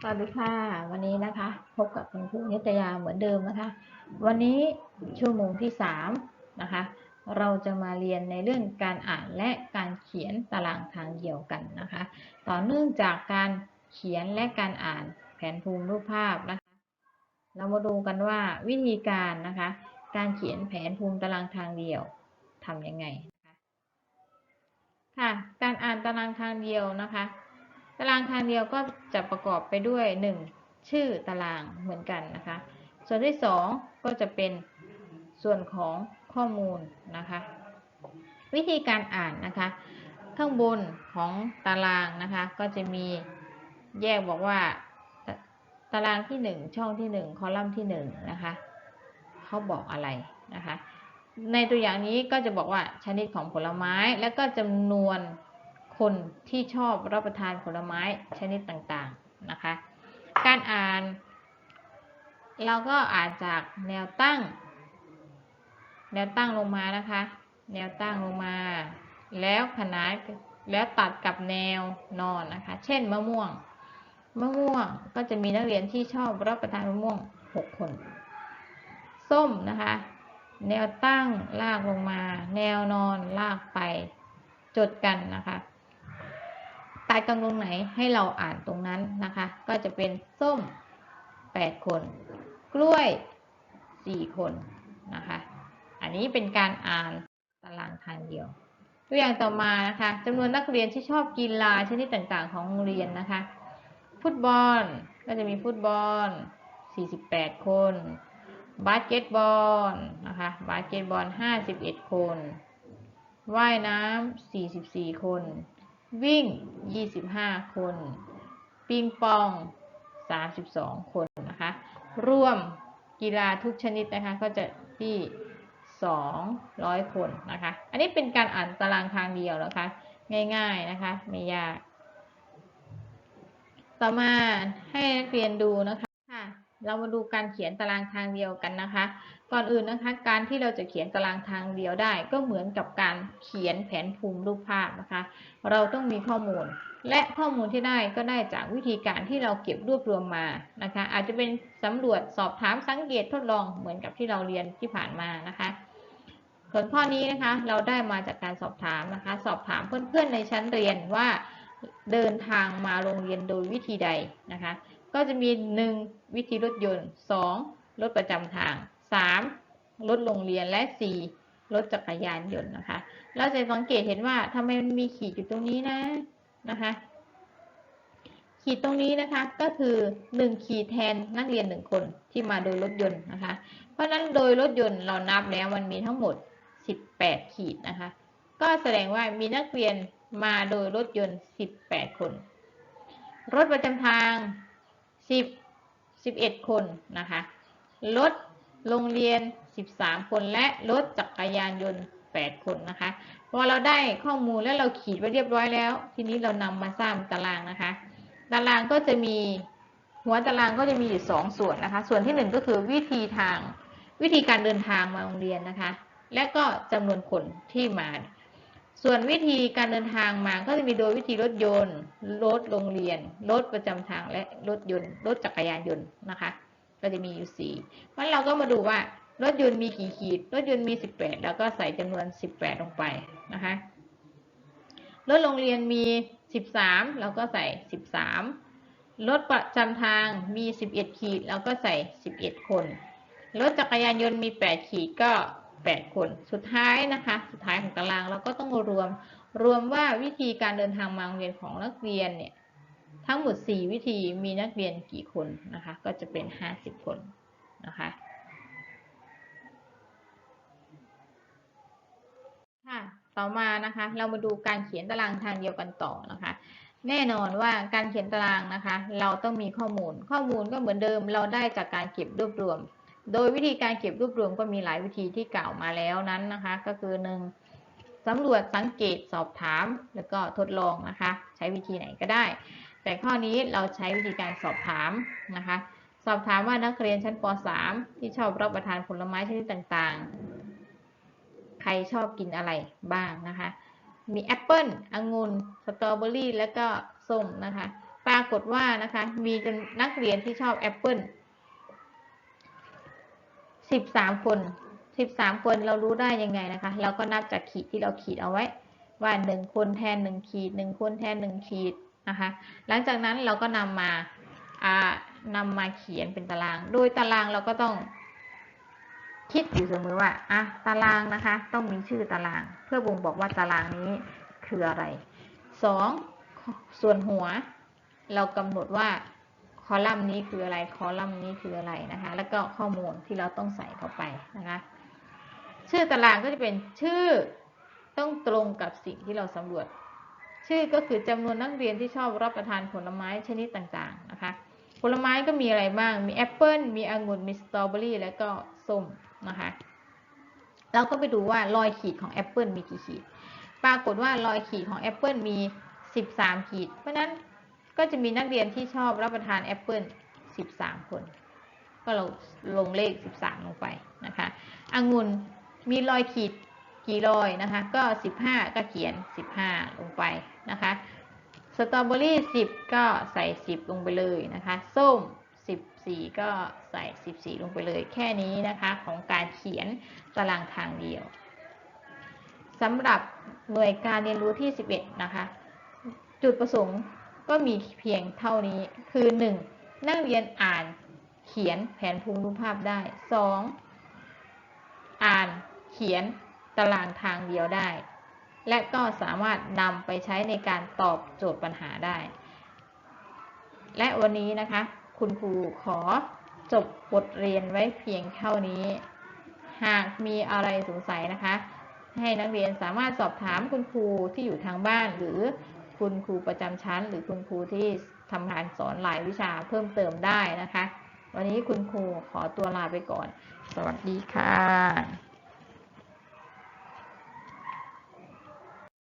สวัสดีค่ะ วันนี้นะคะ พบกับคุณครูนิตยาเหมือนเดิมนะคะ วันนี้ชั่วโมงที่สามนะคะ เราจะมาเรียนในเรื่องการอ่านและการเขียนตารางทางเดียวกันนะคะ ต่อเนื่องจากการเขียนและการอ่านแผนภูมิรูปภาพนะคะ เรามาดูกันว่าวิธีการนะคะ การเขียนแผนภูมิตารางทางเดียวทำยังไงค่ะ การอ่านตารางทางเดียวนะคะ ตารางทางเดียวก็จะประกอบไปด้วย 1. ชื่อตารางเหมือนกันนะคะ ส่วนที่ 2 ก็จะเป็นส่วนของข้อมูลนะคะ วิธีการอ่านนะคะ ข้างบนของตารางนะคะ ก็จะมีแยกบอกว่าตารางที่ 1 ช่องที่ 1 คอลัมน์ที่ 1 นะคะเขาบอกอะไรนะคะ ในตัวอย่างนี้ก็จะบอกว่าชนิดของผลไม้แล้วก็จำนวน คนที่ชอบรับประทานผลไม้ชนิดต่างๆนะคะ การอ่าน เราก็อ่านจากแนวตั้ง แนวตั้งลงมานะคะ แนวตั้งลงมา แล้วขนานแล้วตัดกับแนวนอนนะคะ เช่นมะม่วง มะม่วงก็จะมีนักเรียนที่ชอบรับประทานมะม่วง 6 คน ส้มนะคะ แนวตั้งลากลงมา แนวนอนลากไป จดกันนะคะ ตัดกันตรงไหนให้เราอ่านตรงนั้นนะคะ ก็จะเป็นส้ม 8 คน กล้วย 4 คนนะคะ อันนี้เป็นการอ่านตารางทางเดียวตัวอย่างต่อมานะคะจำนวนนักเรียนที่ชอบกีฬาชนิดต่างๆ ของโรงเรียนนะคะ ฟุตบอลก็จะมีฟุตบอล 48 คน บาสเกตบอลนะคะบาสเกตบอล 51 คน ว่ายน้ำ 44 คน วิ่ง 25 คน ปิงปอง 32 คนนะคะ ร่วมกีฬาทุกชนิดนะคะ ก็จะที่ 200 คนนะคะ อันนี้เป็นการอ่านตารางทางเดียวนะคะ ง่ายๆนะคะ ไม่ยาก ต่อมาให้นักเรียนดูนะคะค่ะ เรามาดูการเขียนตารางทางเดียวกันนะคะ ก่อนอื่นนะคะ การที่เราจะเขียนตารางทางเดียวได้ ก็เหมือนกับการเขียนแผนภูมิรูปภาพนะคะ เราต้องมีข้อมูล และข้อมูลที่ได้ก็ได้จากวิธีการที่เราเก็บรวบรวมมานะคะ อาจจะเป็นสำรวจสอบถามสังเกตทดลองเหมือนกับที่เราเรียนที่ผ่านมานะคะส่วนข้อนี้นะคะเราได้มาจากการสอบถามนะคะ สอบถามเพื่อนๆในชั้นเรียนว่าเดินทางมาโรงเรียนโดยวิธีใดนะคะ ก็จะมี 1. วิธีรถยนต์ 2. รถประจำทาง 3. รถโรงเรียนและ 4. รถจักรยานยนต์นะคะ เราจะสังเกตเห็นว่าทำไมมันมีขีดอยู่ตรงนี้นะนะคะขีดตรงนี้นะคะก็คือ 1 ขีดแทนนักเรียน 1 คนที่มาโดยรถยนต์นะคะ เพราะนั้นโดยรถยนต์เรานับแล้วมันมีทั้งหมด 18 ขีดนะคะ ก็แสดงว่ามีนักเรียนมาโดยรถยนต์ 18 คน รถประจำทาง 10 11 คนนะคะ รถโรงเรียน 13 คนและรถจักรยานยนต์ 8 คนนะคะพอเราได้ข้อมูลแล้วเราขีดไว้เรียบร้อยแล้ว ทีนี้เรานำมาสร้างตารางนะคะ ตารางก็จะมีหัวตารางก็จะมีอยู่ 2 ส่วนนะคะ ส่วนที่ 1 ก็คือวิธีทางวิธีการเดินทางมาโรงเรียนนะคะ และก็จำนวนคนที่มา ส่วนวิธีการเดินทางมาก็จะมีโดยวิธีรถยนต์ รถโรงเรียน รถประจำทางและรถยนต์ รถจักรยานยนต์นะคะ ก็จะมีอยู่สี่เพราะเราก็มาดูว่ารถยนต์มีกี่ขีด รถยนต์มี 18 แล้วก็ใส่จำนวน 18 ลงไปนะคะ รถโรงเรียนมี 13เราก็ใส่ 13 รถประจำทางมี 11 ขีด แล้วก็ใส่ 11 คน รถจักรยานยนต์มี 8 ขีดก็ 8 คน สุดท้ายนะคะ สุดท้ายของตารางเราก็ต้องรวม รวมว่าวิธีการเดินทางมาโรงเรียนของนักเรียนเนี่ยทั้งหมด 4 วิธีมีนักเรียนกี่คนนะคะ ก็จะเป็น 50 คนนะคะค่ะต่อมานะคะ เรามาดูการเขียนตารางทางเดียวกันต่อนะคะ แน่นอนว่าการเขียนตารางนะคะ เราต้องมีข้อมูล ข้อมูลก็เหมือนเดิมเราได้จากการเก็บรวบรวม โดยวิธีการเก็บรวบรวมก็มีหลายวิธีที่กล่าวมาแล้วนั้นนะคะ ก็คือ 1. สำรวจสังเกตสอบถาม แล้วก็ทดลองนะคะ ใช้วิธีไหนก็ได้ แต่ข้อนี้เราใช้วิธีการสอบถามนะคะ สอบถามว่านักเรียนชั้นป .3 ที่ชอบรับประทานผลไม้ชนิดต่างๆ ใครชอบกินอะไรบ้างนะคะ มีแอปเปิลองุ่นสตรอเบอรี่ แล้วก็ส้มนะคะ ปรากฏว่านะคะ มีนนักเรียนที่ชอบแอปเปิล สิบสามคนสิบสามคนเรารู้ได้ยังไงนะคะ เราก็นับจากขีดที่เราขีดเอาไว้ ว่าหนึ่งคนแทนหนึ่งขีดหนึ่งคนแทนหนึ่งขีดนะคะ หลังจากนั้นเราก็นำมาอ่านำมาเขียนเป็นตาราง โดยตารางเราก็ต้องคิดอยู่เสมอว่าอะตารางนะคะ ต้องมีชื่อตาราง เพื่อบ่งบอกว่าตารางนี้คืออะไรสองส่วนหัว เรากำหนดว่า คอลัมน์นี้คืออะไร คอลัมน์นี้คืออะไรนะคะ แล้วก็ข้อมูลที่เราต้องใส่เข้าไปนะคะ ชื่อตารางก็จะเป็นชื่อต้องตรงกับสิ่งที่เราสำรวจ ชื่อก็คือจำนวนนักเรียนที่ชอบรับประทานผลไม้ชนิดต่างๆนะคะ ผลไม้ก็มีอะไรบ้าง มีแอปเปิลมีองุ่น มีสตรอเบอรี่แล้วก็ส้มนะคะ เราก็ไปดูว่ารอยขีดของแอปเปิลมีกี่ขีด ปรากฏว่ารอยขีดของแอปเปิลมี 13 ขีด เพราะฉะนั้น ก็จะมีนักเรียนที่ชอบรับประทานแอปเปิล13 คน ก็เราลงเลข 13 ลงไปนะคะองุ่นมีรอยขีดกี่รอยนะคะ ก็ 15 ก็เขียน 15 ลงไปนะคะสตรอเบอรี่ 10 ก็ใส่ 10 ลงไปเลยนะคะ ส้ม 14 ก็ใส่ 14 ลงไปเลย แค่นี้นะคะของการเขียนตารางทางเดียวสำหรับหน่วยการเรียนรู้ที่ 11 นะคะ จุดประสงค์ ก็มีเพียงเท่านี้ คือ 1. นักเรียนอ่านเขียนแผนภูมิรูปภาพได้ 2. อ่านเขียนตารางทางเดียวได้ และก็สามารถนำไปใช้ในการตอบโจทย์ปัญหาได้ และวันนี้นะคะ คุณครูขอจบบทเรียนไว้เพียงเท่านี้ หากมีอะไรสงสัยนะคะ ให้นักเรียนสามารถสอบถามคุณครูที่อยู่ทางบ้านหรือ คุณครูประจำชั้น หรือคุณครูที่ทำการสอนหลายวิชาเพิ่มเติมได้นะคะ วันนี้คุณครูขอตัวลาไปก่อน สวัสดีค่ะ